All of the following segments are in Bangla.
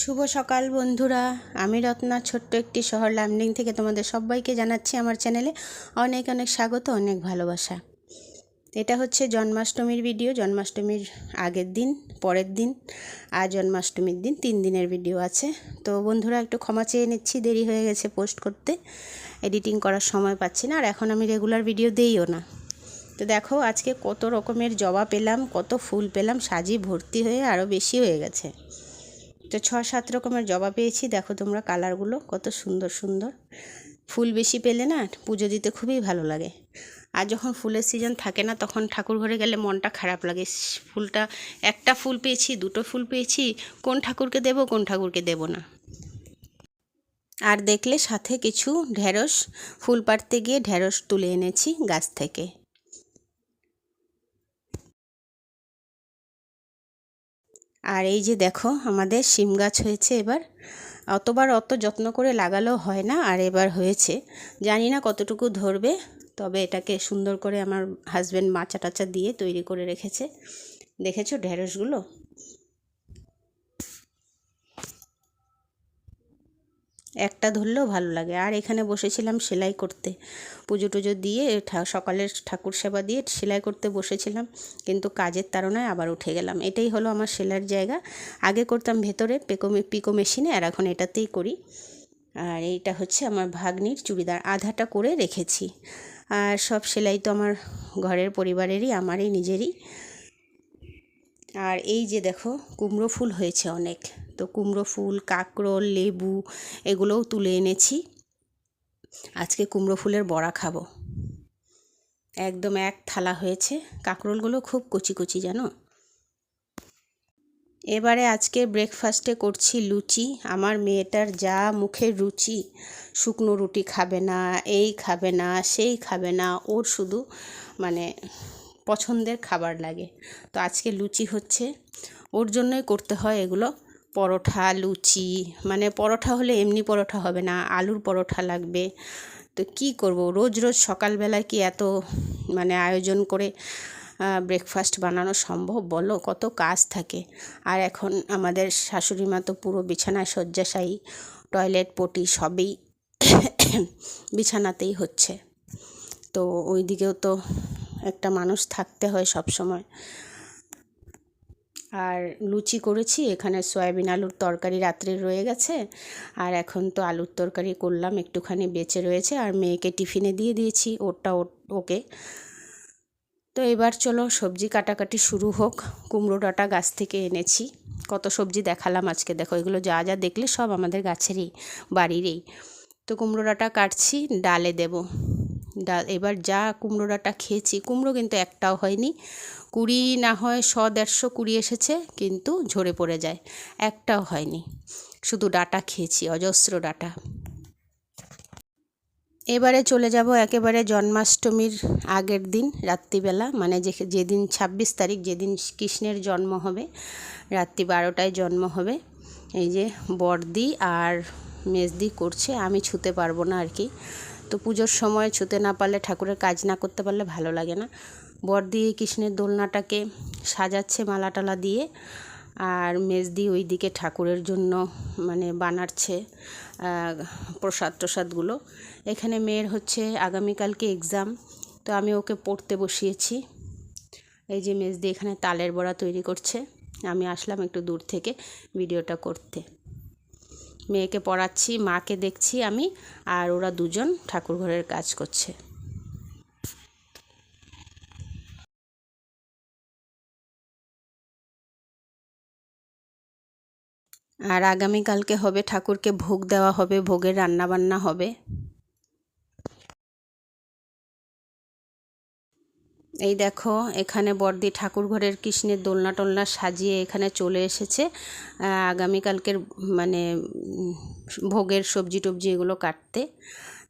শুভ সকাল বন্ধুরা। আমি রত্না, ছোট্ট একটি শহর লামডিং থেকে তোমাদের সবাইকে জানাচ্ছি আমার চ্যানেলে অনেক অনেক স্বাগত, অনেক ভালোবাসা। এটা হচ্ছে জন্মাষ্টমীর ভিডিও, জন্মাষ্টমীর আগের দিন, পরের দিন আর জন্মাষ্টমীর দিন তিন দিনের ভিডিও আছে। তো বন্ধুরা, একটু ক্ষমা চেয়ে নিচ্ছি, দেরি হয়ে গেছে পোস্ট করতে। এডিটিং করার সময় পাচ্ছি না আর এখন আমি রেগুলার ভিডিও দিইও না। তো দেখো, আজকে কত রকমের জবা পেলাম, কত ফুল পেলাম, সাজি ভর্তি হয়ে আরও বেশি হয়ে গেছে। তো ছ সাত রকমের জবা পেয়েছি। দেখো তোমরা কালারগুলো কত সুন্দর সুন্দর। ফুল বেশি পেলে না পুজো দিতে খুবই ভালো লাগে। আর যখন ফুলের সিজন থাকে না, তখন ঠাকুর ঘরে গেলে মনটা খারাপ লাগে। ফুলটা, একটা ফুল পেয়েছি, দুটো ফুল পেয়েছি, কোন ঠাকুরকে দেব, কোন ঠাকুরকে দেব না। আর দেখলে সাথে কিছু ঢেঁড়স, ফুল পাড়তে গিয়ে ঢেঁড়স তুলে এনেছি গাছ থেকে। আর এই যে দেখো, আমাদের শিম গাছ হয়েছে এবার। অতবার অত যত্ন করে লাগালেও হয় না, আর এবার হয়েছে। জানি না কতটুকু ধরবে, তবে এটাকে সুন্দর করে আমার হাজব্যান্ড মাচা টাচা দিয়ে তৈরি করে রেখেছে। দেখেছ ঢেঁড়সগুলো? একটা ধরলেও ভালো লাগে। আর এখানে বসেছিলাম সেলাই করতে। পুজো টুজো দিয়ে সকালের ঠাকুর সেবা দিয়ে সেলাই করতে বসেছিলাম। কিন্তু কাজের তাড়নায় আবার উঠে গেলাম। এটাই হলো আমার সেলাইয়ের জায়গা। আগে করতাম ভেতরে পেকো পিকো মেশিনে, আর এখন এটাতেই করি। আর এইটা হচ্ছে আমার ভাগ্নির চুড়িদার। আধাটা করে রেখেছি। আর সব সেলাই তো আমার ঘরের পরিবারেরই, আমারই নিজেরই। আর এই যে দেখো, কুমড়ো ফুল হয়েছে অনেক। তো কুমড়ো ফুল, কাঁকরোল, লেবু এগুলোও তুলে এনেছি। আজকে কুমড়ো ফুলের বড়া খাব। একদম এক থালা হয়েছে। কাঁকরোলগুলো খুব কচি কচি, জানো? এবারে আজকে ব্রেকফাস্টে করছি লুচি। আমার মেয়েটার যা মুখের রুচি, শুকনো রুটি খাবে না, এই খাবে না, সেই খাবে না, ওর শুধু মানে পছন্দের খাবার লাগে। তো আজকে লুচি হচ্ছে। ওর জন্যই করতে হয় এগুলো। পরোঠা, লুচি মানে পরোঠা হলে এমনি পরোঠা হবে না, আলুর পরোঠা লাগবে। তো কি করব? রোজ রোজ সকালবেলায় কি এত মানে আয়োজন করে ব্রেকফাস্ট বানানো সম্ভব বলো? কত কাজ থাকে। আর এখন আমাদের শাশুড়ি মা তো পুরো বিছানায় শয্যাশায়ী টয়লেট পটি সবই বিছানাতেই হচ্ছে। তো ওই দিকেও তো একটা মানুষ থাকতে হয় সব সময় আর লুচি করেছি, এখানে সয়াবিন আলুর তরকারি রাত্রে রয়ে গেছে। আর এখন তো আলুর তরকারি করলাম, একটুখানি বেঁচে রয়েছে। আর মেয়েকে টিফিনে দিয়ে দিয়েছি, ওরটা ওর- ওকে। তো এবার চলো সবজি কাটাকাটি শুরু হোক। কুমড়ো ডাঁটা গাছ থেকে এনেছি। কত সবজি দেখালাম আজকে। দেখো, এগুলো যা যা দেখলে সব আমাদের গাছেরই, বাড়িরই। তো কুমড়ো ডাঁটা কাটছি, ডালে দেব। ডাল, এবার যা কুমড়ো ডাঁটা খেয়েছি, কুমড়ো কিন্তু একটাও হয়নি। কুড়ি না হয় শ, দেড়শো কুড়ি এসেছে, কিন্তু ঝরে পড়ে যায়, একটাও হয়নি। শুধু ডাটা খেয়েছি, অজস্র ডাটা। এবারে চলে যাব একেবারে জন্মাষ্টমীর আগের দিন, রাত্রিবেলা মানে যে যেদিন ছাব্বিশ তারিখ, যেদিন কৃষ্ণের জন্ম হবে, রাত্রি বারোটায় জন্ম হবে। এই যে বর্দি আর মেজদি করছে, আমি ছুতে পারব না আর কি। তো পুজোর সময় ছুতে না পারলে ঠাকুরের কাজ না করতে পারলে ভালো লাগে না। বর দিয়ে কৃষ্ণের দোলনাটাকে সাজাচ্ছে মালা টালা দিয়ে আর মেজদি ওইদিকে ঠাকুরের জন্য মানে বানাচ্ছে প্রসাদ টসাদগুলো। এখানে মেয়ের হচ্ছে আগামীকালকে এক্সাম তো আমি ওকে পড়তে বসিয়েছি। এই যে মেজদি এখানে তালের বড়া তৈরি করছে। আমি আসলাম একটু দূর থেকে ভিডিওটা করতে। মেয়েকে পড়াচ্ছি, মাকে দেখছি আমি, আর ওরা দুজন ঠাকুর ঘরের কাজ করছে। আর আগামীকালকে হবে ঠাকুরকে ভোগ দেওয়া হবে, ভোগের রান্না বান্না হবে। এই দেখো, এখানে বর্দি ঠাকুর ঘরের কৃষ্ণের দোলনা টোলনা সাজিয়ে এখানে চলে এসেছে। আগামীকালকের মানে ভোগের সবজি টবজি এগুলো কাটতে।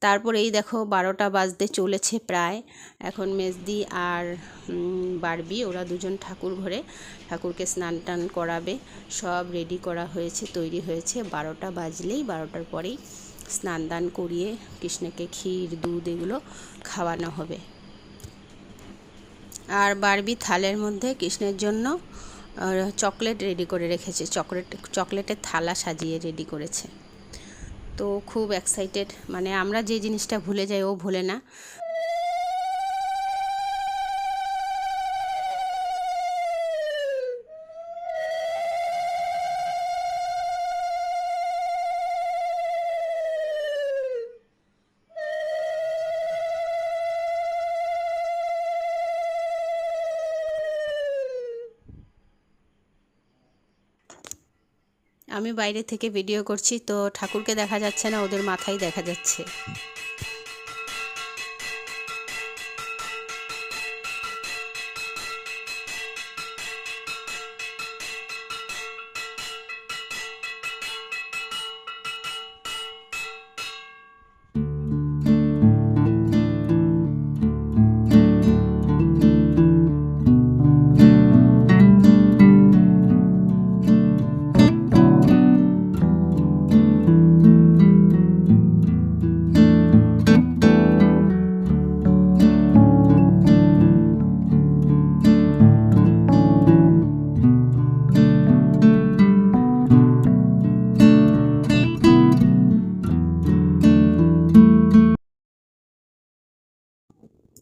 তারপর এই দেখো, বারোটা বাজতে চলেছে প্রায়। এখন মেজদি আর বারবি, ওরা দুজন ঠাকুর ঘরে ঠাকুরকে স্নান টান করাবে। সব রেডি করা হয়েছে, তৈরি হয়েছে। বারোটা বাজলেই, বারোটার পরেই স্নান দান করিয়ে কৃষ্ণকে ক্ষীর, দুধ এগুলো খাওয়ানো হবে। আর বারবি থালের মধ্যে কৃষ্ণের জন্য চকলেট রেডি করে রেখেছে। চকলেট, চকলেটের থালা সাজিয়ে রেডি করেছে। তো খুব এক্সাইটেড মানে আমরা যে জিনিসটা ভুলে যাই, ও ভুলে না। আমি বাইরে থেকে ভিডিও করছি তো ঠাকুরকে দেখা যাচ্ছে না ওদের মাথায় দেখা যাচ্ছে।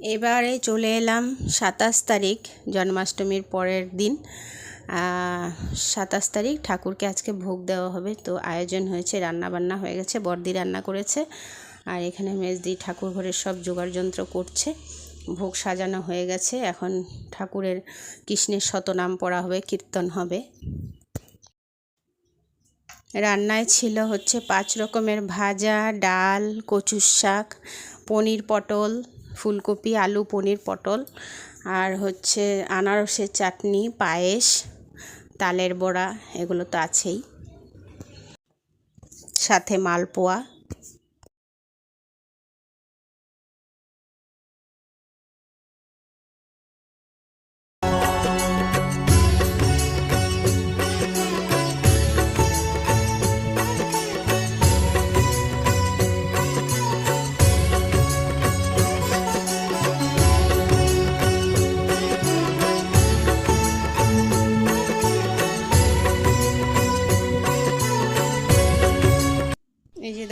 এবারে চলে এলাম সাতাশ তারিখ, জন্মাষ্টমীর পরের দিন। সাতাশ তারিখ ঠাকুরকে আজকে ভোগ দেওয়া হবে। তো আয়োজন হয়েছে রান্না বান্না হয়ে গেছে বর্দি রান্না করেছে। আর এখানে মেজদি ঠাকুর ঘরের সব জোগাড় যন্ত্র করছে। ভোগ সাজানো হয়ে গেছে। এখন ঠাকুরের কৃষ্ণের শতনাম পড়া হবে, কীর্তন হবে। রান্নায় ছিল হচ্ছে পাঁচ রকমের ভাজা, ডাল, কচুর শাক, পনির পটল ফুলকপি, আলু, পনির, পটল আর হচ্ছে আনারসের চাটনি, পায়েস, তালের বড়া, এগুলো তো আছেই। সাথে মালপোয়া।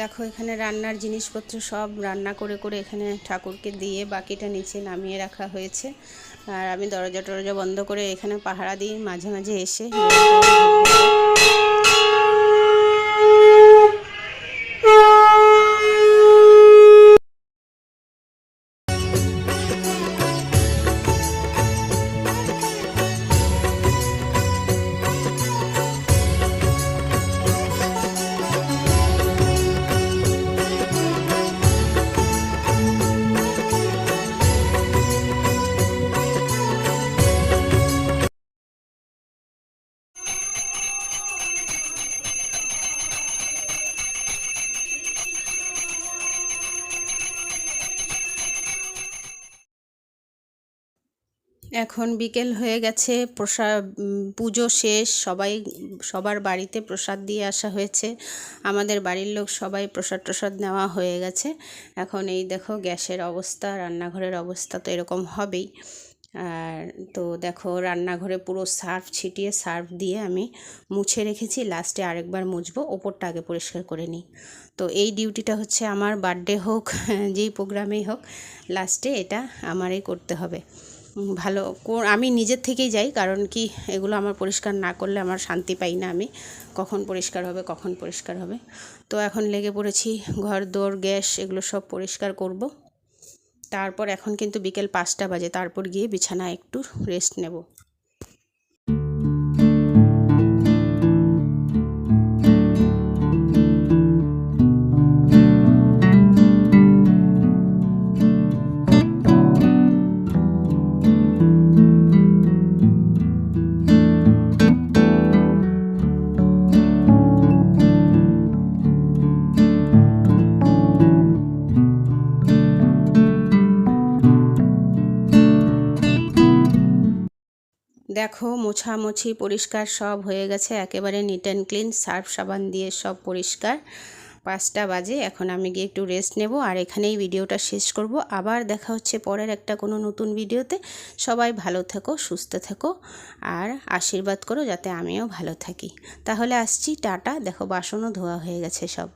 দেখো, এখানে রান্নার জিনিসপত্র সব রান্না করে করে এখানে ঠাকুরকে দিয়ে বাকিটা নিচে নামিয়ে রাখা হয়েছে। আর আমি দরজা টরজা বন্ধ করে এখানে পাহারা দিই মাঝে মাঝে এসে। এখন বিকেল হয়ে গেছে, প্রসাদ পুজো শেষ, সবাই, সবার বাড়িতে প্রসাদ দিয়ে আসা হয়েছে। আমাদের বাড়ির লোক সবাই প্রসাদ টসাদ নেওয়া হয়ে গেছে। এখন এই দেখো গ্যাসের অবস্থা, রান্নাঘরের অবস্থা তো এরকম হবেই। আর তো দেখো রান্নাঘরে পুরো সার্ফ ছিটিয়ে, সার্ফ দিয়ে আমি মুছে রেখেছি, লাস্টে আরেকবার মুছবো, ওপরটা আগে পরিষ্কার করে নিই। তো এই ডিউটিটা হচ্ছে আমার বার্থডে হোক, যেই প্রোগ্রামেই হোক, লাস্টে এটা আমারই করতে হবে। ভালো আমি নিজের থেকেই যাই, কারণ কি এগুলো আমার পরিষ্কার না করলে আমার শান্তি পাই না আমি। কখন পরিষ্কার হবে, কখন পরিষ্কার হবে। তো এখন লেগে পড়েছি, ঘর, দোর, গ্যাস, এগুলো সব পরিষ্কার করব। তারপর এখন কিন্তু বিকেল পাঁচটা বাজে, তারপর গিয়ে বিছানা একটু রেস্ট নেব। দেখো, মোছামুছি পরিষ্কার সব হয়ে গেছে, একেবারে নিট অ্যান্ড ক্লিন সার্ফ সাবান দিয়ে সব পরিষ্কার। পাঁচটা বাজে, এখন আমি গিয়ে একটু রেস্ট নেব আর এখানেই ভিডিওটা শেষ করব। আবার দেখা হচ্ছে পরের একটা কোনো নতুন ভিডিওতে। সবাই ভালো থেকো, সুস্থ থেকো আর আশীর্বাদ করো যাতে আমিও ভালো থাকি। তাহলে আসছি, টাটা, দেখো বাসনও ধোয়া হয়ে গেছে সব।